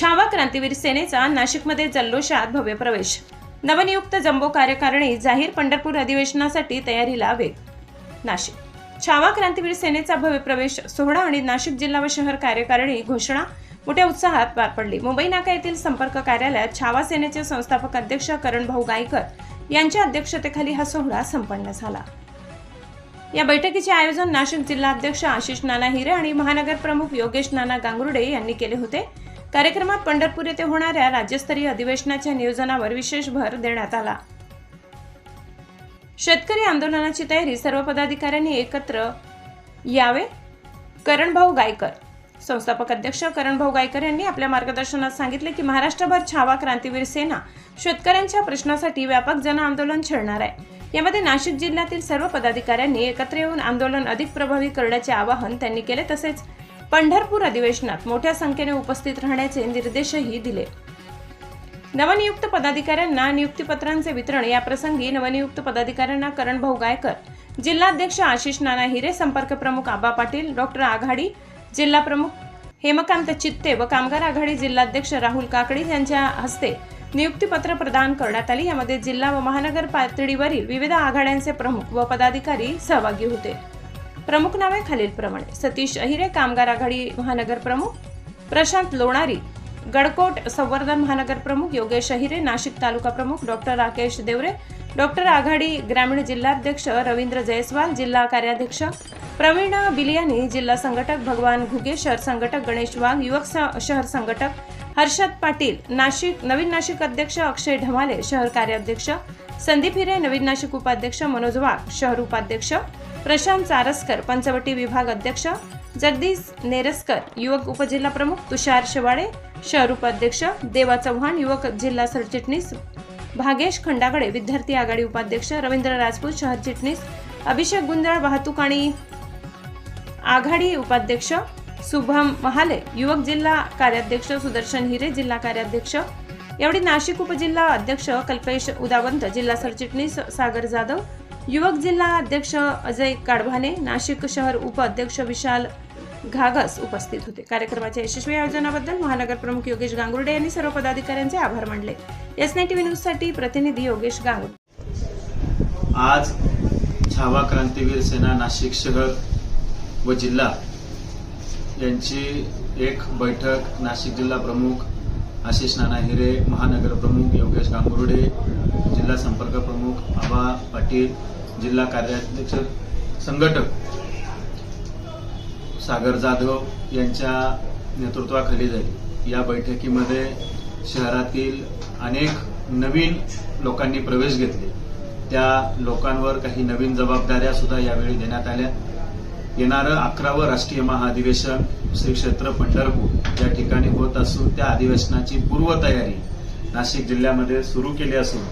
छावा क्रांतीवीर सेनेचा नाशिकमध्ये जल्लोषात भव्य प्रवेश. नवनियुक्त जम्बो कार्यकारिणी जाहीर पंढरपूर अधिवेशनासाठी तयारीला वेग. नाशिक. छावा क्रांतीवीर सेनेचा भव्य प्रवेश सोहळा आणि नाशिक जिल्हा व शहर कार्यकारिणी घोषणा मोठ्या उत्साहात पार पडली. मुंबई नाका येथील संपर्क कार्यालयात छावा सेनेचे संस्थापक अध्यक्ष करण भाऊ गायकर यांच्या अध्यक्षतेखाली हा सोहळा संपन्न झाला. या बैठकीचे आयोजन नाशिक जिल्हाध्यक्ष आशिष नाना हिरे आणि महानगर प्रमुख योगेश नाना गांगुर्डे यांनी केले होते. कार्यक्रमात पंढरपूर येथे होणाऱ्या राज्यस्तरीय अधिवेशनाच्या नियोजनावर विशेष भर देण्यात आला. शेतकरी आंदोलनाची तयारी सर्व पदाधिकाऱ्यांनी एकत्र यावे. करणभाऊ गायकर संस्थापक अध्यक्ष करणभाऊ गायकर यांनी आपल्या मार्गदर्शनात सांगितले की महाराष्ट्रभर छावा क्रांतीवीर सेना शेतकऱ्यांच्या प्रश्नासाठी व्यापक जन आंदोलन छेडणार आहे. यामध्ये नाशिक जिल्ह्यातील सर्व पदाधिकाऱ्यांनी एकत्र येऊन आंदोलन अधिक प्रभावी करण्याचे आवाहन त्यांनी केले तसेच पंढरपूर अधिवेशनात मोठ्या संख्येने उपस्थित राहण्याचे निर्देशही दिले. नवनियुक्त पदाधिकाऱ्यांना नियुक्तीपत्रांचे वितरण याप्रसंगी नवनियुक्त पदाधिकाऱ्यांना करणभाऊ गायकर जिल्हाध्यक्ष आशिष नाना हिरे संपर्क प्रमुख आबा पाटील डॉक्टर आघाडी जिल्हा प्रमुख हेमकांत चित्ते व कामगार आघाडी जिल्हाध्यक्ष राहुल काकडी यांच्या हस्ते नियुक्तीपत्र प्रदान करण्यात आली. यामध्ये जिल्हा व महानगर पातळीवरील विविध आघाड्यांचे प्रमुख व पदाधिकारी सहभागी होते. प्रमुख नावे खालीलप्रमाणे. सतीश अहिरे कामगार आघाडी महानगर प्रमुख प्रशांत लोणारी गडकोट संवर्धन महानगर प्रमुख योगेश अहिरे नाशिक तालुका प्रमुख. डॉक्टर राकेश देवरे डॉक्टर आघाडी ग्रामीण जिल्हाध्यक्ष रवींद्र जयस्वाल जिल्हा कार्याध्यक्ष प्रवीण बिलियानी जिल्हा संघटक भगवान घुगे शहर संघटक गणेश वाघ युवक स- शहर संघटक हर्षद पाटील नाशिक नवीन नाशिक अध्यक्ष अक्षय ढमाले शहर कार्याध्यक्ष संदीप हिरे नवीन नाशिक उपाध्यक्ष मनोज वाघ शहर उपाध्यक्ष प्रशांत चारसकर पंचवटी विभाग अध्यक्ष जगदीश नेरसकर युवक उपजिल्हा प्रमुख तुषार शेवाळे शहर उपाध्यक्ष देवा चव्हाण युवक जिल्हा सरचिटणीस भागेश खंडागडे विद्यार्थी आघाडी उपाध्यक्ष रवींद्र राजपूत शहर चिटणीस अभिषेक गुंजाळ वाहतूक आणि आघाडी उपाध्यक्ष शुभम महाले युवक जिल्हा कार्याध्यक्ष सुदर्शन हिरे जिल्हा कार्याध्यक्ष एवढी नाशिक उपजिल्हा अध्यक्ष कल्पेश उदावंत जिल्हा सरचिटणीस सागर जाधव युवक जिल्हा अध्यक्ष अजय काडभाने नाशिक शहर उपअध्यक्ष विशाल घागस उपस्थित होते. कार्यक्रमाच्या यशस्वी आयोजनाबद्दल महानगर प्रमुख योगेश गांगुर्डे यांनी सर्व पदाधिकाऱ्यांचे आभार मानले. एस नाईन टीव्ही न्यूजसाठी प्रतिनिधी योगेश गांगुर्डे. आज छावा क्रांतीवीर सेना नाशिक शहर व जिल्हा यांची एक बैठक नाशिक जिल्हा प्रमुख आशिष नाना हिरे महानगर प्रमुख योगेश गांगुर्डे जिल्हा संपर्क प्रमुख आबा पाटील जिल्हा कार्याध्यक्ष संघटक सागर जाधव यांच्या नेतृत्वाखाली झाली. या बैठकीमध्ये शहरातील अनेक नवीन लोकांनी प्रवेश घेतले. त्या लोकांवर काही नवीन जबाबदाऱ्या सुद्धा यावेळी देण्यात आल्या. येणारं अकरावं राष्ट्रीय महाअधिवेशन श्री क्षेत्र पंढरपूर या ठिकाणी होत असून त्या अधिवेशनाची पूर्वतयारी नाशिक जिल्ह्यामध्ये सुरू केली असून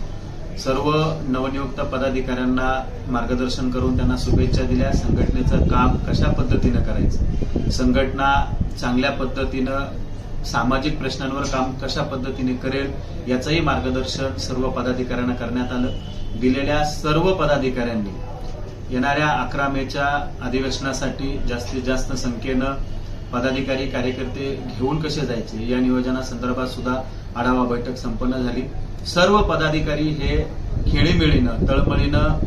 सर्व नवनियुक्त पदाधिकाऱ्यांना मार्गदर्शन करून त्यांना शुभेच्छा दिल्या. संघटनेचं काम कशा पद्धतीनं करायचं? संघटना चांगल्या पद्धतीनं सामाजिक प्रश्नांवर काम कशा पद्धतीने करेल याचंही मार्गदर्शन सर्व पदाधिकाऱ्यांना करण्यात आलं. दिलेल्या सर्व पदाधिकाऱ्यांनी येणाऱ्या अकरा मेच्या अधिवेशनासाठी जास्तीत जास्त संख्येनं पदाधिकारी कार्यकर्ते घेऊन कसे जायचे? या नियोजनासंदर्भात सुद्धा आढावा बैठक संपन्न झाली. सर्व पदाधिकारी हे खेळीमेळीनं तळमळीनं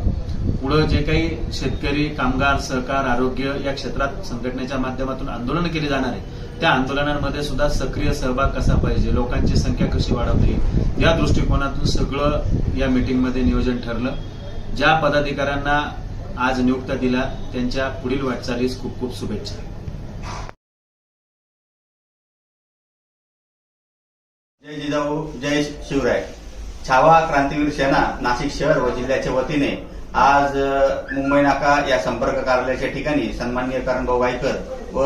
पुढं जे काही शेतकरी कामगार सहकार आरोग्य या क्षेत्रात संघटनेच्या माध्यमातून आंदोलन केली जाणार आहे त्या आंदोलनांमध्ये सुद्धा सक्रिय सहभाग कसा पाहिजे? लोकांची संख्या कशी वाढवता येईल? या दृष्टिकोनातून सगळं या मिटिंगमध्ये नियोजन ठरलं. ज्या पदाधिकाऱ्यांना आज नियुक्त दिला त्यांच्या पुढील वाटचालीस खूप खूप शुभेच्छा. जय जिजाऊ जय शिवराय. छावा क्रांतीवीर सेना नाशिक शहर व जिल्ह्याच्या वतीने आज मुंबई नाका या संपर्क कार्यालयाच्या ठिकाणी सन्माननीय करणभाऊ गायकर व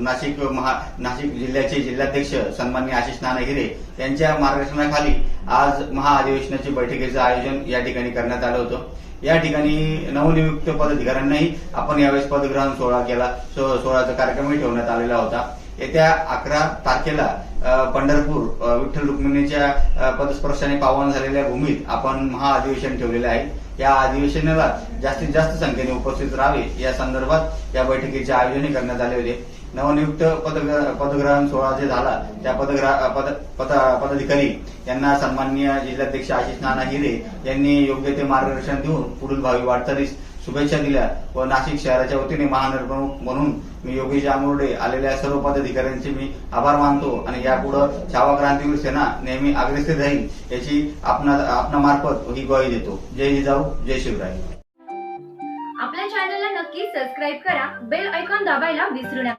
नाशिक महा नाशिक जिल्ह्याचे जिल्हाध्यक्ष सन्मान्य आशिष नाना हिरे यांच्या मार्गदर्शनाखाली आज महाअधिवेशनाची बैठकीचं आयोजन या ठिकाणी करण्यात आलं होतं. या ठिकाणी नवनियुक्त पदाधिकाऱ्यांनाही आपण यावेळेस पदग्रहण सोहळा केला. सो- सोहळ्याचा कार्यक्रमही ठेवण्यात आलेला होता. येत्या अकरा तारखेला पंढरपूर विठ्ठल रुक्मिणीच्या पदस्पर्शाने पावन झालेल्या भूमीत आपण महाअधिवेशन ठेवलेले आहे. या अधिवेशनाला जास्तीत जास्त संख्येने उपस्थित राहावे. या संदर्भात या बैठकीचे आयोजन करण्यात आले होते. नवनियुक्त पदग्रहण सोहळा जे झाला त्या पदग्रह पद पद पदाधिकारी यांना सन्माननीय जिल्हाध्यक्ष आशिष नाना हिरे यांनी योग्य ते मार्गदर्शन देऊन पुढील भावी वाटचालीस शुभेच्छा दिल्या व नाशिक शहराच्या वतीने महानगरप्रमुख म्हणून मी योगेश आमुर्डे आलेल्या सर्व पदाधिकाऱ्यांचे मी आभार मानतो आणि यापुढे छावा क्रांतीवीर सेना नेहमी अग्रेसर राहील याची आपणा आपणामार्फत ही ग्वाही देतो. जय जिजाऊ जय शिवराय. आपल्या चॅनलला नक्की सबस्क्राईब करा बेल ऐकॉन दाबायला विसरू नका.